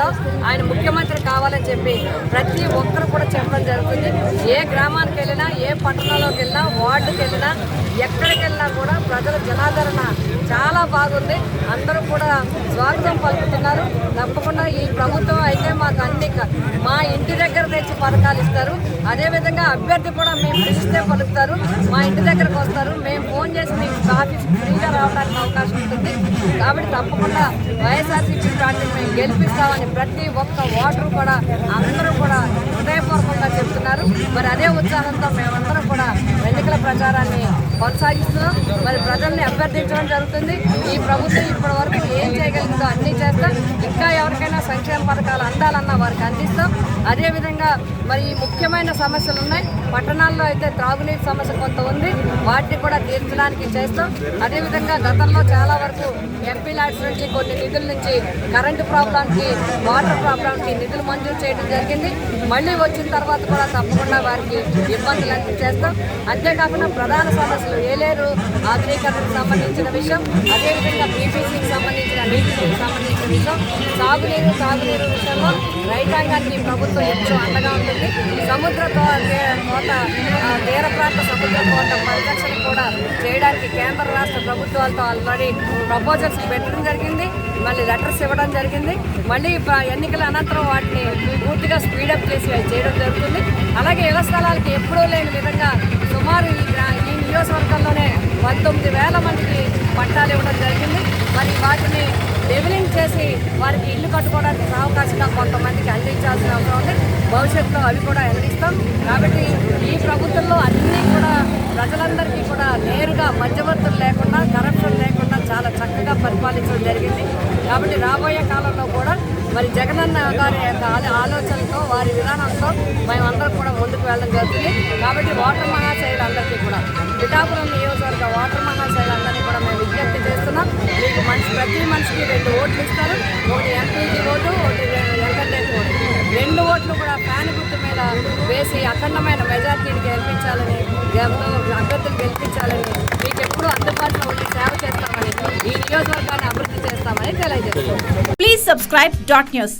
చేస్తాం. ఆయన ముఖ్యమంత్రి కావాలని చెప్పి ప్రతి ఒక్కరు కూడా చెప్పడం జరుగుతుంది. ఏ గ్రామానికి వెళ్ళినా ఏ పట్టణంలోకి వెళ్ళినా వార్డుకి వెళ్ళినా ఎక్కడికి వెళ్ళినా కూడా ప్రజల జనాదరణ చాలా బాగుంది. అందరూ కూడా స్వాగతం పలుకుతున్నారు. తప్పకుండా ఈ ప్రభుత్వం అయితే మాకు అన్ని మా ఇంటి దగ్గర తెచ్చి పథకాలు ఇస్తారు. అదేవిధంగా అభ్యర్థి కూడా మేము పిలిస్తే పలుకుతారు. మా ఇంటి దగ్గరకు వస్తారు. మేము ఫోన్ చేసి మీకు ఆఫీస్ ఫ్రీగా రావడానికి అవకాశం ఉంటుంది. కాబట్టి తప్పకుండా వైఎస్ఆర్సీపీ పార్టీని మేము గెలిపిస్తామని ప్రతి ఒక్క ఓటరు కూడా అందరూ కూడా హృదయపూర్వకంగా చెప్తున్నారు. మరి అదే ఉత్సాహంతో మేమందరం కూడా ఎన్నికల ప్రచారాన్ని కొనసాగిస్తున్నాం. మరి ప్రజల్ని అభ్యర్థించడం జరుగుతుంది. ఈ ప్రభుత్వం ఇప్పటి వరకు ఏం చేయగలిగిందో అన్నీ చేస్తాం. ఇంకా ఎవరికైనా సంక్షేమ పథకాలు అందాలన్నా వారికి అందిస్తాం. అదేవిధంగా మరి ముఖ్యమైన సమస్యలు ఉన్నాయి. పట్టణాల్లో అయితే త్రాగునీటి సమస్య కొంత ఉంది. వాటిని కూడా తీర్చడానికి చేస్తాం. అదేవిధంగా గతంలో చాలా వరకు ఎంపీ ల్యాడ్స్ నుంచి కొన్ని నిధుల నుంచి కరెంటు ప్రాబ్లంకి వాటర్ ప్రాబ్లంకి నిధులు మంజూరు చేయడం జరిగింది. మళ్ళీ వచ్చిన తర్వాత కూడా తప్పకుండా వారికి ఇబ్బందులు అన్ని చేస్తాం అంతేకాకుండా ప్రధాన సమస్యలు ఏలేరు ఆధునీకరణకు సంబంధించిన విషయం అదేవిధంగా బీపీసీకి సంబంధించిన నీటికి సంబంధించిన విషయం సాగునీరు సాగునీరు విషయంలో రైతాంగానికి ప్రభుత్వం ఎప్పుడూ అండగా ఉంటుంది. సముద్ర కోట తీర ప్రాంత సముద్ర కోట పరిరక్షణ కూడా చేయడానికి కేంద్ర రాష్ట్ర ప్రభుత్వాలతో ఆల్రెడీ ప్రపోజల్స్ పెట్టడం జరిగింది. మళ్ళీ లెటర్స్ ఇవ్వడం జరిగింది. మళ్ళీ ఎన్నికల అనంతరం వాటిని పూర్తిగా స్పీడప్ చేసి అవి చేయడం జరుగుతుంది. అలాగే ఇళ్ళ స్థలాలకి ఎప్పుడూ లేని విధంగా సుమారు ఈ నియోజకవర్గంలోనే పంతొమ్మిది వేల మందికి పట్టాలు ఇవ్వడం జరిగింది. మరి వాటిని లెవెలింగ్ చేసి వారికి ఇల్లు కట్టుకోవడానికి అవకాశంగా కొంతమందికి అందించాల్సిన అవసరం ఉంది. భవిష్యత్తులో అవి కూడా అందిస్తాం కాబట్టి ఈ ప్రభుత్వంలో అన్నీ కూడా ప్రజలందరికీ కూడా నేరుగా మధ్యవర్తులు లేకుండా కరప్షన్ లేకుండా చాలా చక్కగా పరిపాలించడం జరిగింది. కాబట్టి రాబోయే కాలంలో కూడా మరి జగనన్న గారి యొక్క ఆలోచనతో వారి విధానంతో మేమందరం కూడా ముందుకు వెళ్ళడం జరుగుతుంది. కాబట్టి ఓటర్ మహాశైలందరికీ కూడా పిఠాపురం నియోజకవర్గ ఓటర్ మహాశైలందరినీ కూడా మేము విజ్ఞప్తి చేస్తున్నాం. మీకు మనిషి ప్రతి మనిషికి రెండు ఓట్లు ఇస్తారు. ఒకటి ఎంపీజీ ఓటు ఒకటి ఎమ్మెల్యే ఓటు రెండు ఓట్లు కూడా ఫ్యాన్ గుర్తు మీద వేసి అఖండమైన మెజార్టీని గెలిపించాలని గెల- అభ్యర్థులు గెలిపించాలని మీకు ఎప్పుడూ అందుబాటులో ఉండి సేవ చేస్తామని ఈ నియోజకవర్గాన్ని అభివృద్ధి చేస్తామని తెలియజేస్తాం ప్లీజ్ సబ్స్క్రైబ్ డాట్ న్యూస్